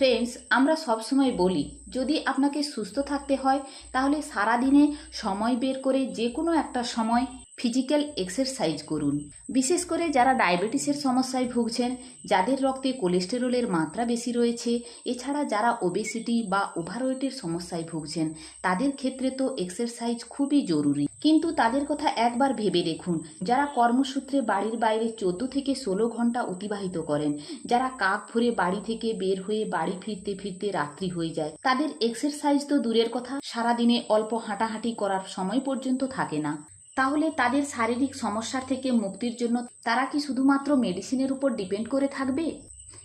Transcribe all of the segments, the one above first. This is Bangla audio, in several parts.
ফ্রেন্ডস আমরা সবসময় বলি, যদি আপনাকে সুস্থ থাকতে হয়, তাহলে সারাদিনে সময় বের করে যে কোনো একটা সময় ফিজিক্যাল এক্সারসাইজ করুন। বিশেষ করে যারা ডায়াবেটিসের সমস্যায় ভুগছেন, যাদের রক্তে কোলেস্টেরলের মাত্রা বেশি রয়েছে, এছাড়া যারা ওবেসিটি বা ওভারওয়েটের সমস্যায় ভুগছেন, তাদের ক্ষেত্রে তো এক্সারসাইজ খুবই জরুরি। কিন্তু তাদের কথা একবার ভেবে দেখুন। যারা কর্মসূত্রে বাড়ির বাইরে চোদ্দ থেকে ষোলো ঘণ্টা অতিবাহিত করেন, যারা কাক ভরে বাড়ি থেকে বের হয়ে বাড়ি ফিরতে ফিরতে রাত্রি হয়ে যায়, তাদের এক্সারসাইজ তো দূরের কথা, সারাদিনে অল্প হাঁটাহাঁটি করার সময় পর্যন্ত থাকে না। তাহলে তাদের শারীরিক সমস্যার থেকে মুক্তির জন্য তারা কি শুধুমাত্র মেডিসিনের উপর ডিপেন্ড করে থাকবে?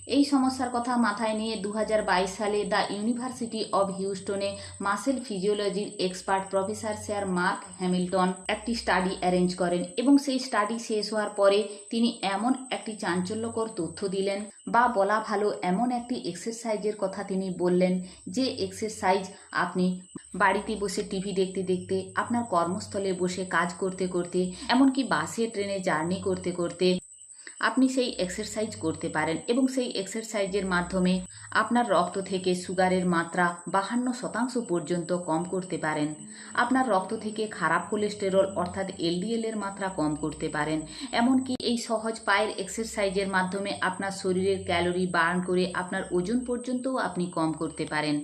এই সমস্যার কথা মাথায় নিয়ে দু হাজার বাইশ সালে দ্য ইউনিভার্সিটি অব হিউস্টনে muscle ফিজিওলজির expert professor sir Mark Hamilton একটি স্টাডি অ্যারেঞ্জ করেন এবং সেই স্টাডি শেষ হওয়ার পরে তিনি এমন একটি চাঞ্চল্যকর তথ্য দিলেন বা বলা ভালো এমন একটি এক্সারসাইজের কথা তিনি বললেন যে এক্সারসাইজ আপনি বাড়িতে বসে টিভি দেখতে দেখতে, আপনার কর্মস্থলে বসে কাজ করতে করতে, এমনকি বাসে, ট্রেনে জার্নি করতে করতে আপনি সেই এক্সারসাইজ করতে পারেন এবং সেই এক্সারসাইজের মাধ্যমে আপনার রক্ত থেকে সুগারের মাত্রা বাহান্ন শতাংশ পর্যন্ত কম করতে পারেন। আপনার রক্ত থেকে খারাপ কোলেস্টেরল অর্থাৎ এলডিএল এর মাত্রা কম করতে পারেন। এমনকি এই সহজ পায়ের এক্সারসাইজের মাধ্যমে আপনার শরীরের ক্যালোরি বার্ন করে আপনার ওজন পর্যন্তও আপনি কম করতে পারেন।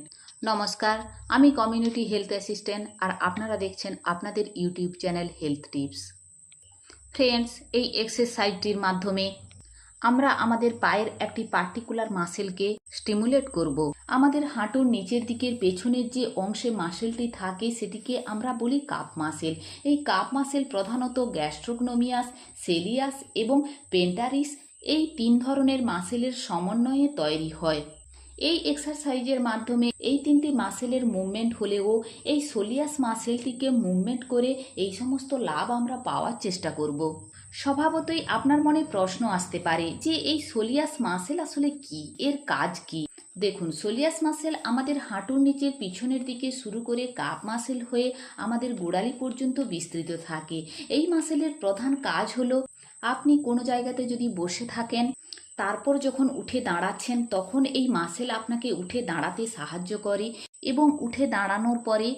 নমস্কার, আমি কমিউনিটি হেলথ অ্যাসিস্ট্যান্ট আর আপনারা দেখছেন আপনাদের YouTube channel health tips friends, এই এক্সারসাইজটির মাধ্যমে আমরা আমাদের পায়ের একটি পার্টিকুলার মাসেলকে স্টিমুলেট করব। আমাদের হাঁটুর নিচের দিকের পেছনের যে অংশে মাসেলটি থাকে, সেটিকে আমরা বলি কাপ মাসেল এই কাপ মাসেল প্রধানত গ্যাস্ট্রোকনোমিয়াস সেলিয়াস এবং পেন্টারিস এই তিন ধরনের মাসেলের সমন্বয়ে তৈরি হয়। এই এক্সারসাইজের মাধ্যমে এই তিনটি মাসেলের মুভমেন্ট হলেও এই সোলিয়াস মাসেলটিকে মুভমেন্ট করে এই সমস্ত লাভ আমরা পাওয়ার চেষ্টা করব। স্বভাবতই আপনার মনে প্রশ্ন আসতে পারে যে এই সোলিয়াস মাসেল আসলে কি? এর কাজ কি? দেখুন সোলিয়াস মাসেল আমাদের হাঁটুর নিচের পিছনের দিকে শুরু করে কাপ মাসেল হয়ে আমাদের গোড়ালি পর্যন্ত বিস্তৃত থাকে। এই মাসেলের প্রধান কাজ হলো আপনি কোনো জায়গাতে যদি বসে থাকেন তারপর যখন উঠে দাঁড়াচ্ছেন, তখন এই মাসেল আপনাকে উঠে দাঁড়াতে সাহায্য করে এবং উঠে দাঁড়ানোর পরে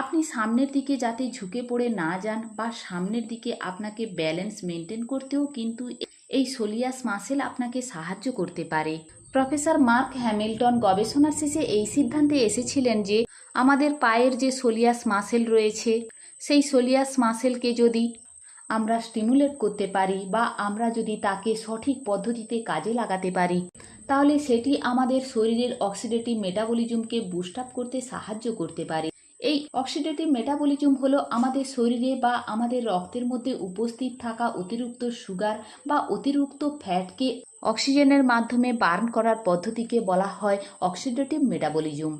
আপনি সামনের দিকে যাতে ঝুঁকে পড়ে না যান বা সামনের দিকে আপনাকে ব্যালেন্স মেনটেন করতেও কিন্তু এই সোলিয়াস মাসেল আপনাকে সাহায্য করতে পারে। প্রফেসর মার্ক হ্যামিল্টন গবেষণার শেষে এই সিদ্ধান্তে এসেছিলেন যে, আমাদের পায়ের যে সোলিয়াস মাসেল রয়েছে, সেই সোলিয়াস মাসেলকে যদি আমরা স্টিমুলেট করতে পারি বা আমরা যদি তাকে সঠিক পদ্ধতিতে কাজে লাগাতে পারি, তাহলে সেটি আমাদের শরীরের অক্সিডেটিভ মেটাবলিজমকে বুস্ট আপ করতে সাহায্য করতে পারে। এই অক্সিডেটিভ মেটাবলিজম হলো আমাদের শরীরে বা আমাদের রক্তের মধ্যে উপস্থিত থাকা অতিরিক্ত সুগার বা অতিরিক্ত ফ্যাটকে অক্সিজেনের মাধ্যমে বার্ন করার পদ্ধতিকে বলা হয় অক্সিডেটিভ মেটাবলিজম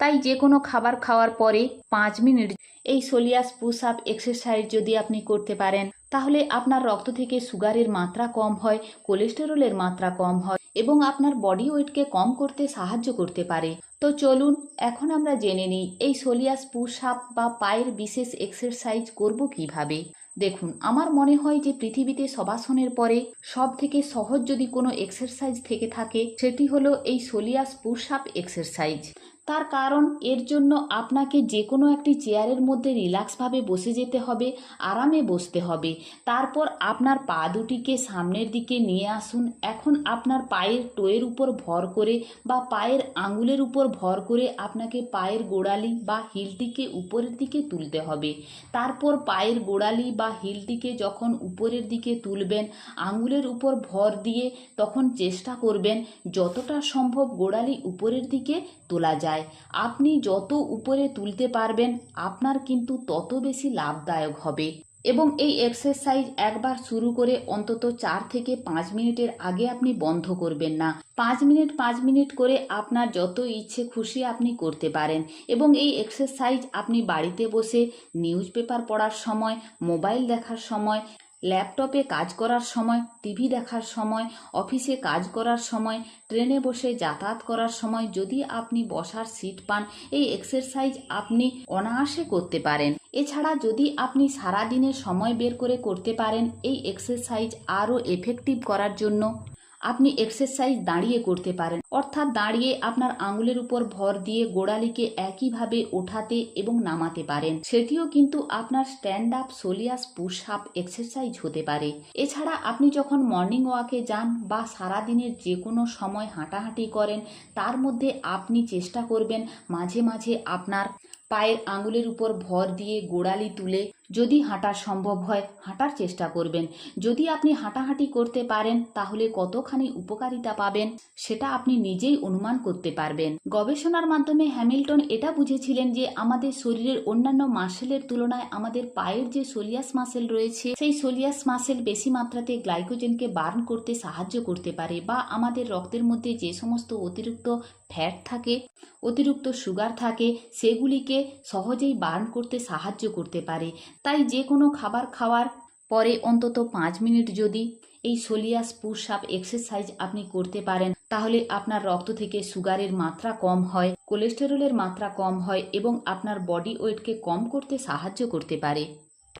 তাই যে কোনো খাবার খাওয়ার পরে পাঁচ মিনিট এই সোলিয়াস পুশ আপ এক্সারসাইজ যদি আপনি করতে পারেন, তাহলে আপনার রক্ত থেকে সুগারের মাত্রা কম হয়, কোলেস্টেরলের মাত্রা কম হয় এবং আপনার বডি ওয়েটকে কম করতে সাহায্য করতে পারে। তো চলুন, এখন আমরা জেনে নিই এই সোলিয়াস পুশ আপ বা পায়ের বিশেষ এক্সারসাইজ করব কীভাবে। দেখুন, আমার মনে হয় যে পৃথিবীতে সবাসনের পরে সব থেকে সহজ যদি কোনো এক্সারসাইজ থেকে থাকে, সেটি হলো এই সোলিয়াস পুশ আপ এক্সারসাইজ। তার কারণ এর জন্য আপনাকে যে কোনো একটি চেয়ারের মধ্যে রিল্যাক্সভাবে বসে যেতে হবে, আরামে বসতে হবে। তারপর আপনার পা দুটিকে সামনের দিকে নিয়ে আসুন। এখন আপনার পায়ের টোয়ের উপর ভর করে বা পায়ের আঙুলের উপর ভর করে আপনাকে পায়ের গোড়ালি বা হিলটিকে উপরের দিকে তুলতে হবে। তারপর পায়ের গোড়ালি বা হিলটিকে যখন উপরের দিকে তুলবেন, আঙুলের উপর ভর দিয়ে তখন চেষ্টা করবেন, যতটা সম্ভব গোড়ালি উপরের দিকে তোলা যায়। আপনি যত উপরে তুলতে পারবেন, আপনার কিন্তু তত বেশি লাভদায়ক হবে। এবং এই এক্সারসাইজ একবার শুরু করে অন্তত চার থেকে পাঁচ মিনিটের আগে আপনি বন্ধ করবেন না। পাঁচ মিনিট পাঁচ মিনিট করে আপনার যত ইচ্ছে খুশি আপনি করতে পারেন। এবং এই এক্সারসাইজ আপনি বাড়িতে বসে নিউজ পেপার পড়ার সময় মোবাইল দেখার সময় ল্যাপটপে কাজ করার সময়, টিভি দেখার সময়, অফিসে কাজ করার সময়, ট্রেনে বসে যাতায়াত করার সময় যদি আপনি বসার সিট পান, এই এক্সারসাইজ আপনি অনায়াসে করতে পারেন। এছাড়া যদি আপনি সারা দিনে সময় বের করে করতে পারেন, এই এক্সারসাইজ আরও এফেক্টিভ করার জন্য। আপনি এক্সারসাইজ দাঁড়িয়ে করতে পারেন। অর্থাৎ দাঁড়িয়ে আপনার আঙুলের উপর ভর দিয়ে গোড়ালিকে একইভাবে ওঠাতে এবং নামাতে পারেন। সেটিও কিন্তু আপনার stand up soleus push up exercise হতে পারে। এছাড়া আপনি যখন মর্নিং ওয়াকে যান বা সারাদিনের যে কোনো সময় হাঁটাহাঁটি করেন, তার মধ্যে আপনি চেষ্টা করবেন মাঝে মাঝে আপনার পায়ের আঙুলের উপর ভর দিয়ে গোড়ালি তুলে যদি হাঁটা সম্ভব হয়, হাঁটার চেষ্টা করবেন। যদি আপনি হাঁটাহাঁটি করতে পারেন, তাহলে কতখানি উপকারিতা পাবেন, সেটা আপনি নিজেই অনুমান করতে পারবেন। গবেষণার মাধ্যমে হ্যামিল্টন এটা বুঝেছিলেন যে, আমাদের শরীরের অন্যান্য মাসেলের তুলনায় আমাদের পায়ের যে সোলিয়াস মাসেল রয়েছে, সেই সোলিয়াস মাসেল বেশি মাত্রাতে গ্লাইকোজেনকে বার্ন করতে সাহায্য করতে পারে বা আমাদের রক্তের মধ্যে যে সমস্ত অতিরিক্ত ফ্যাট থাকে, অতিরিক্ত সুগার থাকে, সেগুলিকে সহজেই বার্ন করতে সাহায্য করতে পারে। তাই যে কোনো খাবার খাওয়ার পরে অন্তত পাঁচ মিনিট যদি এই সোলিয়াস পুশ আপ এক্সারসাইজ আপনি করতে পারেন, তাহলে আপনার রক্ত থেকে সুগারের মাত্রা কম হয়, কোলেস্টেরলের মাত্রা কম হয় এবং আপনার বডি ওয়েটকে কম করতে সাহায্য করতে পারে।